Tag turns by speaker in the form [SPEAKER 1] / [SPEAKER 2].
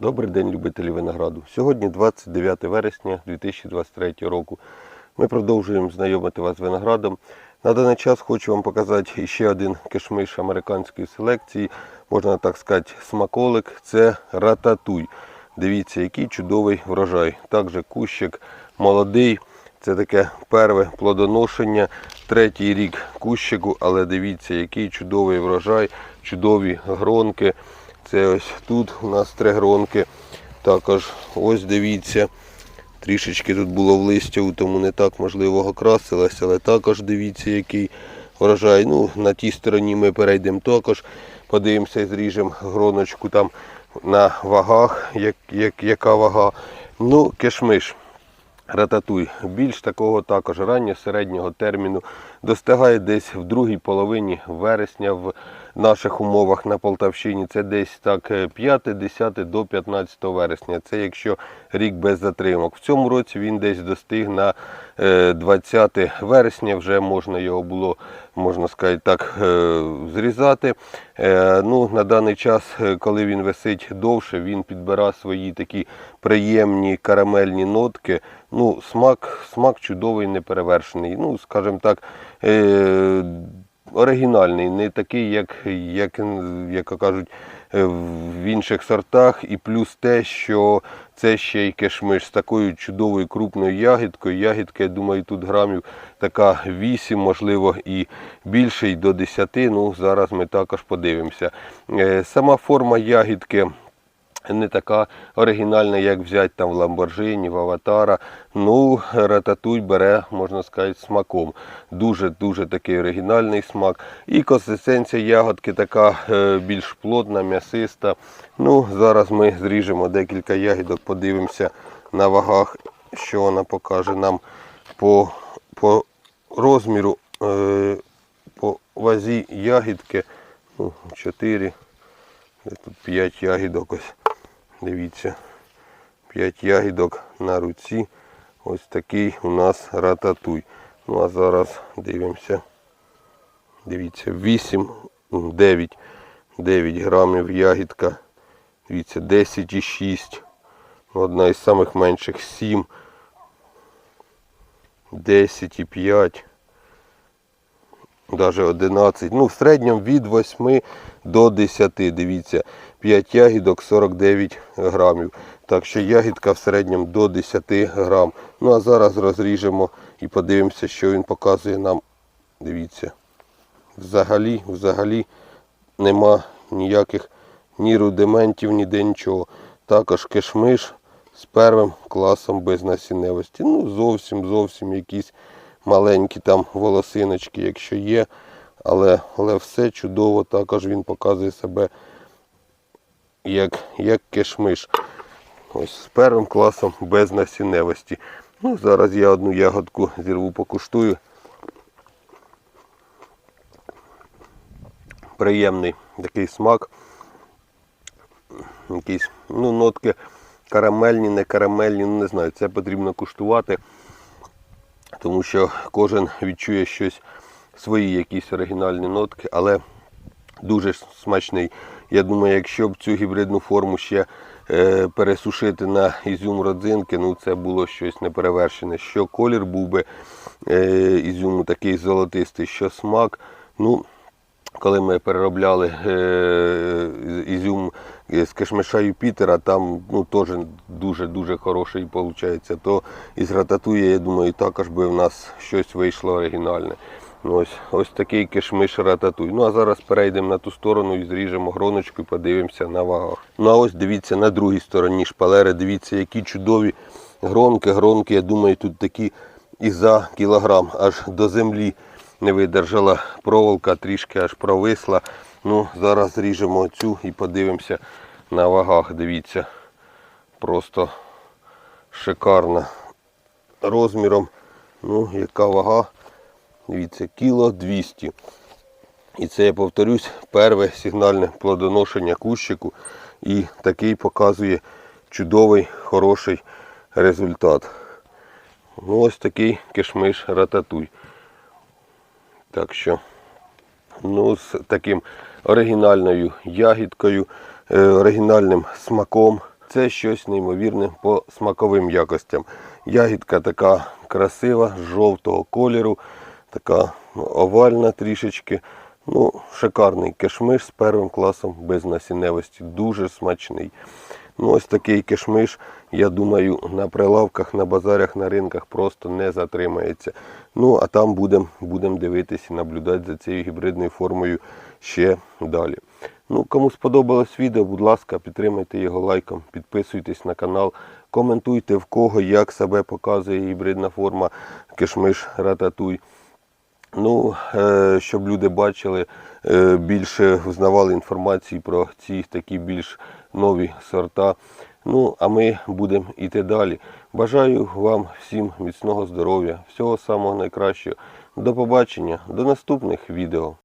[SPEAKER 1] Добрий день, любителі винограду. Сьогодні 29 вересня 2023 року. Ми продовжуємо знайомити вас з виноградом. На даний час хочу вам показати ще один кишмиш американської селекції, можна так сказати, смаколик. Це рататуй. Дивіться, який чудовий врожай. Також кущик молодий. Це таке перве плодоношення, третій рік кущику, але дивіться, який чудовий врожай, чудові гронки. Це ось тут у нас три гронки. Також ось дивіться. Трішечки тут було в листя, тому не так можливо окрасилось, але також дивіться, який врожай. Ну, на тій стороні ми перейдемо також. Подивимося зріжемо гроночку там на вагах, як, як, яка вага. Ну, кишмиш. Рататуй. Більш такого також раннього середнього терміну достигає десь в другій половині вересня в наших умовах на Полтавщині. Це десь так 5, 10 до 15 вересня. Це якщо рік без затримок. В цьому році він десь достиг на е, 20 вересня. Вже можна його було, можна сказати так, е, зрізати. Е, Ну, на даний час, е, коли він висить довше, він підбирає свої такі приємні карамельні нотки. Ну, смак, смак чудовий, неперевершений. Ну, скажімо так, е, оригінальний, не такий, як, як, як кажуть, е, в інших сортах. І плюс те, що це ще й кишмиш з такою чудовою крупною ягідкою. Ягідка, я думаю, тут грамів така 8, можливо, і більше, і до 10. Ну, зараз ми також подивимося. Е, Сама форма ягідки не така оригінальна, як взяти там в Ламборджині, в Аватара. Ну, рататуй бере, можна сказати, смаком. Дуже-дуже такий оригінальний смак. І консистенція ягодки така е, більш плотна, м'ясиста. Ну, зараз ми зріжемо декілька ягідок, подивимося на вагах, що вона покаже нам по, по розміру, е, по вазі ягідки. Ну, 4, тут 5 ягідок ось. Дивіться, 5 ягідок на руці. Ось такий у нас рататуй. Ну а зараз дивимося. Дивіться, 8, 9, 9 грамів ягідка. Дивіться, 10,6. Одна із самих менших 7. 10,5. Даже 11. Ну, в середньому від 8 до 10. Дивіться, 5 ягідок 49 грамів. Так що ягідка в середньому до 10 грам. Ну а зараз розріжемо і подивимося, що він показує нам. Дивіться. Взагалі, взагалі нема ніяких ні рудиментів, ніде нічого. Також кишмиш з первим класом безнасінневості. Ну, зовсім зовсім якісь маленькі там волосиночки, якщо є. Але, але все чудово, також він показує себе як, як кишмиш. Ось з первим класом безнасінневості. Ну, зараз я одну ягодку зірву покуштую. Приємний такий смак. Якісь ну, нотки карамельні, не карамельні, ну не знаю, це потрібно куштувати, тому що кожен відчує щось, свої якісь оригінальні нотки, але дуже смачний. Я думаю, якщо б цю гібридну форму ще е, пересушити на ізюм родзинки, ну це було щось неперевершене. Що колір був би е, ізюму такий золотистий, що смак. ну коли ми переробляли е, ізюм з кишмиша Юпітера, там ну, теж дуже-дуже хороший виходить. То із рататуя, я думаю, також би в нас щось вийшло оригінальне. Ну, Ось ось такий кишмиш рататуй. Ну а зараз перейдемо на ту сторону і зріжемо гроночку і подивимося на вагах. Ну а ось дивіться на другій стороні шпалери, дивіться, які чудові гронки. Гронки, я думаю, тут такі і за кілограм аж до землі не видержала проволока, трішки аж провисла. Ну, Зараз зріжемо цю і подивимося на вагах. Дивіться, просто шикарна розміром. Ну, яка вага? Дивіться, кіло 200. І це я повторюсь, перше сигнальне плодоношення кущику. І такий показує чудовий, хороший результат. Ну, ось такий кишмиш рататуй. Так що, ну, з таким оригінальною ягідкою, е, оригінальним смаком. Це щось неймовірне по смаковим якостям. Ягідка така красива, жовтого кольору, така ну, овальна трішечки. Ну, шикарний кишмиш з первим класом без насінневості. Дуже смачний. Ну, ось такий кишмиш, я думаю, на прилавках, на базарах, на ринках просто не затримається. Ну, а там будемо будем дивитися і наблюдати за цією гібридною формою ще далі. Ну, кому сподобалось відео, будь ласка, підтримайте його лайком, підписуйтесь на канал, коментуйте в кого як себе показує гібридна форма кишмиш рататуй. Ну, е, щоб люди бачили, е, більше взнавали інформації про ці такі більш нові сорта. Ну, а ми будемо йти далі. Бажаю вам всім міцного здоров'я, всього самого найкращого. До побачення, до наступних відео.